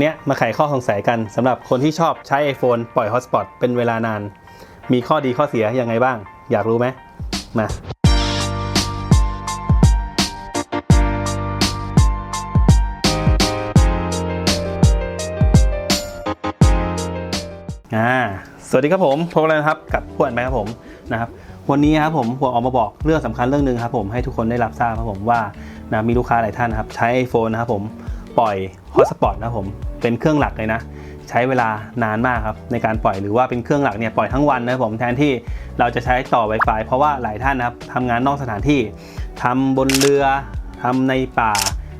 เนี้ยมาไขข้อสงสัยกันสำหรับคนที่ชอบใช้ iPhone ปล่อยฮอตสปอตเป็นเวลานาน มีข้อดีข้อเสียยังไงบ้าง อยากรู้ไหมมาสวัสดีครับผมพบกันแล้วนะครับกับพวนไหมครับผมนะครับวันนี้ครับผมผมออกมาบอกเรื่องสำคัญเรื่องหนึ่งครับผมให้ทุกคนได้รับทราบครับผมว่านะมีลูกค้าหลายท่านนะครับใช้ iPhone นะครับผม ปล่อยฮอตสปอตนะผม เป็นเครื่องหลักเลยนะ ใช้เวลานานมากครับ ในการปล่อยหรือว่าเป็นเครื่องหลักเนี่ยปล่อยทั้งวันนะผมแทนที่เราจะใช้ต่อ Wi-Fi เพราะว่าหลายท่านนะครับทำงานนอกสถานที่ทำบนเรือทำในป่า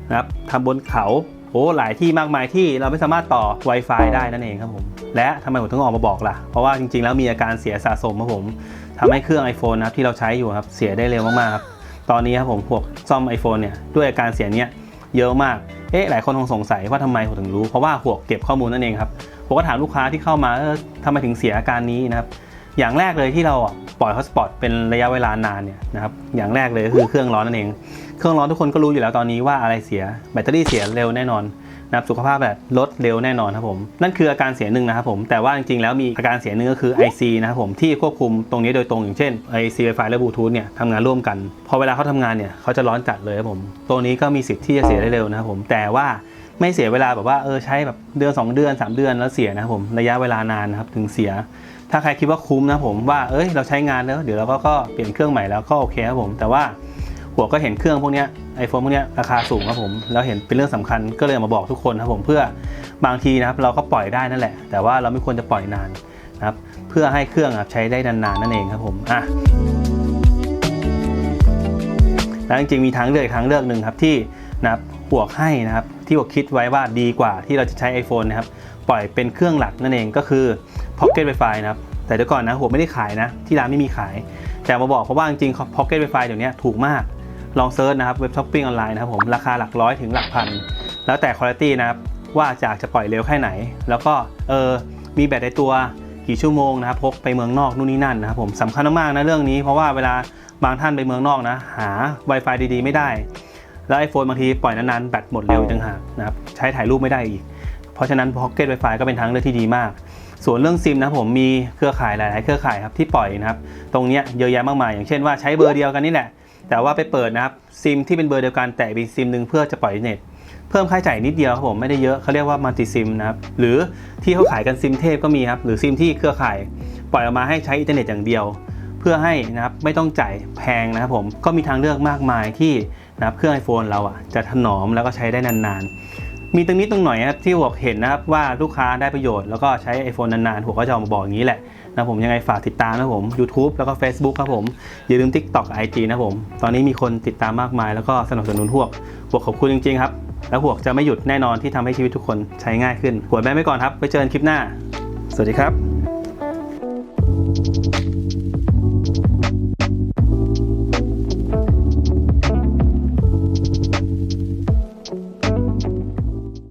นะครับทำบนเขาโอ้หลายที่มากมายที่เราไม่สามารถต่อ Wi-Fi ได้นั่นเองครับผม และทำไมผมถึงออกมาบอกล่ะ เพราะว่าจริงๆ แล้วมีอาการเสียสะสมครับผมทำให้เครื่อง iPhone นะครับที่เราใช้อยู่ครับเสียได้เร็วมากๆครับ ตอนนี้ครับผมพวกซ่อม iPhone เนี่ยด้วยอาการเสียเนี้ยเยอะมาก เอ๊ะหลายคนคงสงสัยว่าทำไมผมถึงรู้ เพราะว่าหัวเก็บข้อมูลนั่นเองครับผมก็ถามลูกค้าที่เข้ามาเออทำไมถึงเสียอาการนี้นะครับอย่างแรกเลยที่เรา ปล่อยฮอตสปอตเป็นระยะเวลานานเนี่ยนะครับอย่างแรกเลยก็คือเครื่องร้อนนั่นเอง เครื่องร้อนทุกคนก็รู้อยู่แล้วตอนนี้ว่าอะไรเสียแบตเตอรี่เสียเร็วแน่นอนนะครับสุขภาพแบบลดเร็วแน่นอนครับผม นั่นคืออาการเสียหนึ่งนะครับผมแต่ว่าจริงๆแล้วมีอาการเสียหนึ่งก็คือ IC นะครับผมที่ควบคุมตรงนี้โดยตรงอย่างเช่น IC Wi-Fi และ Bluetooth เนี่ยทำงานร่วมกัน พอเวลาเขาทำงานเนี่ยเขาจะร้อนจัดเลยครับผม ตัวนี้ก็มีสิทธิ์ที่จะเสียได้เร็วนะครับผมแต่ว่า ไม่เสียเวลาแบบว่าเออใช้แบบเดือน2 เดือน 3 เดือนแล้วเสียนะครับผมระยะเวลานานนะครับถึงเสีย ถ้าใครคิดว่าคุ้มนะผมว่าเอ้ยเราใช้งานแล้วเดี๋ยวเราก็ก็เปลี่ยนเครื่องใหม่แล้วก็โอเคครับผมแต่ว่าหัวก็เห็นเครื่องพวกนี้ไอโฟนพวกนี้ราคาสูงครับผมแล้วเห็นเป็นเรื่องสำคัญก็เลยมาบอกทุกคนครับผมเพื่อบางทีนะครับเราก็ปล่อยได้นั่นแหละ แต่ว่าเราไม่ควรจะปล่อยนานนะครับเพื่อให้เครื่องใช้ได้นานๆนั่นเองครับผมอะแล้วจริงๆมีทางเลือกทางเลือกหนึ่งครับที่ นะครับบวกให้นะครับที่บวกคิดไว้ว่าดีกว่าที่เราจะใช้ iPhone นะครับปล่อยเป็นเครื่องหลักนั่นเองก็คือ Pocket Wi-Fi นะครับแต่เดี๋ยวก่อนนะหัวไม่ได้ขายนะ ที่ร้านไม่มีขาย แต่มาบอกเพราะว่าจริงๆ Pocket Wi-Fi เดี๋ยวนี้ถูกมากลองเซิร์ชนะครับเว็บช้อปปิ้งออนไลน์นะครับผมราคาหลักร้อยถึงหลักพัน แล้วแต่คุณภาพนะครับว่าจากจะปล่อยเร็วแค่ไหน แล้วก็เออมีแบตในตัวกี่ชั่วโมงนะครับพกไปเมืองนอกนู่นนี่นั่นนะครับผมสำคัญมากๆนะเรื่องนี้เพราะว่าเวลาบางท่านไปเมืองนอกนะหา Wi-Fi ดีๆ ไม่ได้ แล้ว iPhone บางทีปล่อยนานๆ แบตหมดเร็วจังหากนะครับใช้ถ่ายรูปไม่ได้อีก เพราะฉะนั้น Pocket Wi-Fi ก็เป็นทางเลือกที่ดีมาก ส่วนเรื่องซิมนะผมมีเครือข่ายหลาย ๆ เครือข่ายครับที่ปล่อยนะครับตรงนี้เยอะแยะมากมาย อย่างเช่นว่าใช้เบอร์เดียวกันนี่แหละ แต่ว่าไปเปิดนะครับซิมที่เป็นเบอร์เดียวกันแต่อีกซิมหนึ่งเพื่อจะปล่อยเน็ตเพิ่มค่าใช้จ่ายนิดเดียวครับผมไม่ได้เยอะเขาเรียกว่ามัลติซิมนะครับหรือที่เขาขายกันซิมเทพก็มีครับหรือซิมที่เครือข่าย ปล่อยออกมาให้ใช้อินเทอร์เน็ตอย่างเดียว เพื่อให้นะครับไม่ต้องจ่ายแพงนะครับผมก็มีทางเลือกมากมายที่ นะครับเครื่อง iPhone เราอะจะถนอมแล้วก็ใช้ได้นานๆ มีตรงนี้ตรงหน่อยนะครับที่หัวเห็นนะครับว่าลูกค้าได้ประโยชน์แล้วก็ใช้ iPhone นานๆหัวก็จะออกมาบอกอย่างนี้แหละนะผมยังไงฝากติดตามนะผม YouTube แล้วก็ Facebook ครับผมอย่าลืม TikTok IG นะผมตอนนี้มีคนติดตามมากมายแล้วก็สนับสนุนพวกพวขอบคุณจริงๆครับแล้วพวจะไม่หยุดแน่นอนที่ทำให้ชีวิตทุกคนใช้ง่ายขึ้นหัวแม่ไปก่อนครับไว้เจอกันคลิปหน้า สวัสดีครับ